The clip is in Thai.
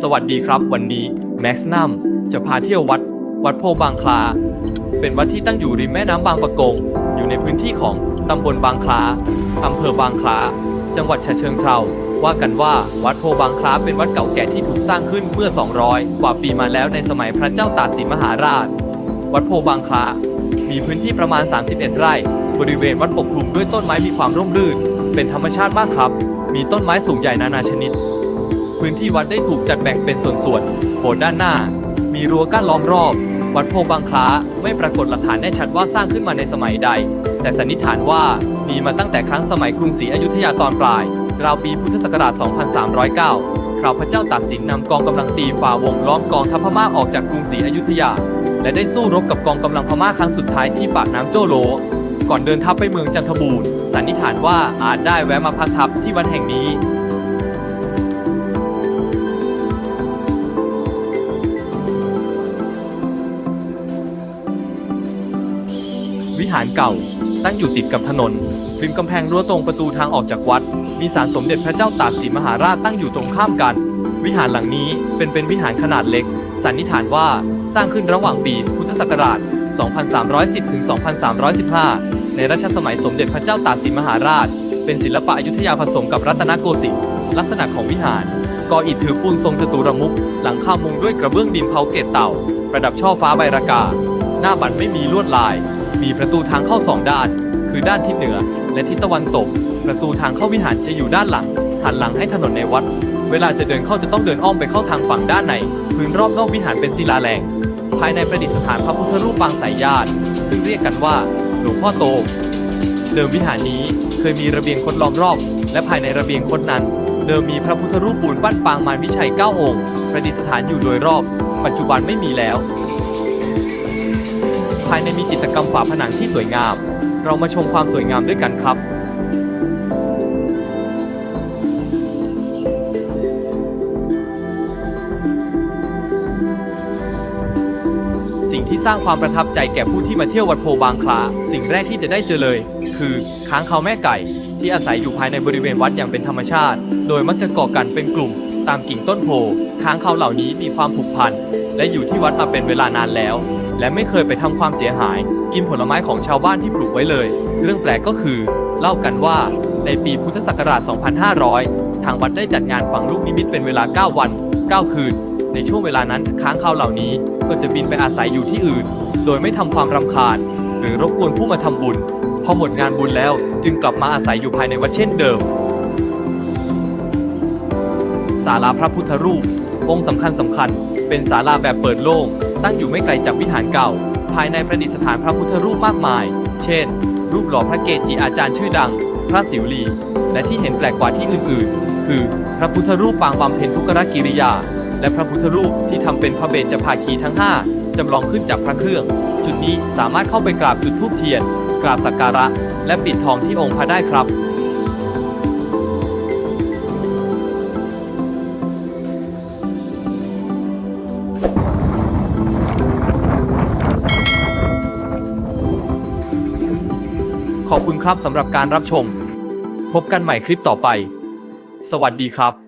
สวัสดีครับ วันนี้แม็กซ์นัมจะพาเที่ยววัด วัดโพบางคลา เป็นวัดที่ตั้งอยู่ริมแม่น้ำบางปะกง อยู่ในพื้นที่ของตำบลบางคลาอำเภอบางคลา จังหวัดฉะเชิงเทราว่ากันว่าวัดโพบางคลาเป็นวัดเก่าแก่ที่ถูกสร้างขึ้นเมื่อ 200 กว่าปีมาแล้วในสมัยพระเจ้าตากสินมหาราช วัดโพบางคลา มีพื้นที่ประมาณ 31 ไร่ บริเวณวัดปกคลุมด้วยต้นไม้มีความร่มรื่น เป็นธรรมชาติมากครับ มีต้นไม้สูงใหญ่นานาชนิด พื้นที่วัดได้ถูกจัดแบ่งเป็นส่วนๆ โบสถ์ด้านหน้า มีรั้วกั้นล้อมรอบ วัดโพบางคล้าไม่ปรากฏหลักฐานแน่ชัดว่าสร้างขึ้นมาในสมัยใด แต่สันนิษฐานว่ามีมาตั้งแต่ครั้งสมัยกรุงศรีอยุธยาตอนปลาย ราวปีพุทธศักราช 2309 คราวพระเจ้าตากสินนำกองกำลังตีฝ่าวงล้อมกองทัพพม่าออกจากกรุงศรีอยุธยา และได้สู้รบกับกองกำลังพม่าครั้งสุดท้ายที่ปากน้ำโจโล ก่อนเดินทัพไปเมืองจันทบูรณ์สันนิษฐานว่าอาจได้แวะมาพักทัพที่วัดแห่งนี้ วิหารเก่า ตั้งอยู่ติดกับถนน ริมกำแพงรั้วตรงประตูทางออกจากวัด มีศาลสมเด็จพระเจ้าตากสินมหาราชตั้งอยู่ตรงข้ามกัน วิหารหลังนี้เป็นเป็นวิหารขนาดเล็ก สันนิษฐานว่าสร้างขึ้นระหว่างปีพุทธศักราช 2310 ถึง 2315 ในรัชสมัยสมเด็จพระเจ้าตากสินมหาราช เป็นศิลปะอยุธยาผสมกับรัตนโกสินทร์ลักษณะของวิหารก่ออิฐถือปูนทรงจตุรมุขหลังคามุงด้วยกระเบื้องดินเผาเกตเต่า ประดับช่อฟ้าใบรากา หน้าบัตรไม่มีลวดลาย มีประตูทางเข้าสองด้าน คือด้านทิศเหนือ และทิศตะวันตก ประตูทางเข้าวิหารจะอยู่ด้านหลังหันหลังให้ถนนในวัด เวลาจะเดินเข้าจะต้องเดินอ้อมไปเข้าทางฝั่งด้านในพื้นรอบนอกวิหารเป็นศิลาแรง ภายในประดิษฐานพระพุทธรูปปางสายญาติซึ่งเรียกกันว่าหลวงพ่อโต เดิมวิหารนี้เคยมีระเบียงคดล้อมรอบ และภายในระเบียงคดนั้น เดิมมีพระพุทธรูปปูนปั้นปางมารวิชัยเก้าองค์ ประดิษฐานอยู่โดยรอบ ปัจจุบันไม่มีแล้วายในมีจิตรกรรมฝาผนังที่สวยงาม เรามาชมความสวยงามด้วยกันครับสิ่งที่สร้างความประทับใจแก่ผู้ที่มาเที่ยววัดโพบางคลา สิ่งแรกที่จะได้เจอเลย คือค้างคาวแม่ไก่ ที่อาศัยอยู่ภายในบริเวณวัดอย่างเป็นธรรมชาติ โดยมักจะเกาะกันเป็นกลุ่ม ตามกิ่งต้นโพ ค้างคาวเหล่านี้มีความผูกพัน และอยู่ที่วัดมาเป็นเวลานานแล้ว และไม่เคยไปทำความเสียหาย กินผลไม้ของชาวบ้านที่ปลูกไว้เลย เรื่องแปลกก็คือ เล่ากันว่าในปีพุทธศักราช 2500 ทางวัดได้จัดงานฝังลูกนิมิตเป็นเวลา 9 วัน 9 คืน ในช่วงเวลานั้นค้างคาวเหล่านี้ก็จะบินไปอาศัยอยู่ที่อื่น โดยไม่ทำความรำคาญ หรือรบกวนผู้มาทำบุญ พอหมดงานบุญแล้วจึงกลับมาอาศัยอยู่ภายในวัดเช่นเดิมศาลาพระพุทธรูป องค์สำคัญสำคัญ เป็นศาลาแบบเปิดโล่ง ตั้งอยู่ไม่ไกลจากวิหารเก่า ภายในประดิษฐานพระพุทธรูปมากมาย เช่น รูปหล่อพระเกจิอาจารย์ชื่อดัง พระสิวลี และที่เห็นแปลกกว่าที่อื่นๆ คือพระพุทธรูปปางบำเพ็ญทุกขกิริยา และพระพุทธรูปที่ทำเป็นพระเบญจภาคีทั้ง 5จำลองขึ้นจากพระเครื่อง จุดนี้สามารถเข้าไปกราบจุดธูปเทียน กราบสักการะ และปิดทองที่องค์พระได้ครับ ขอบคุณครับสำหรับการรับชม พบกันใหม่คลิปต่อไป สวัสดีครับ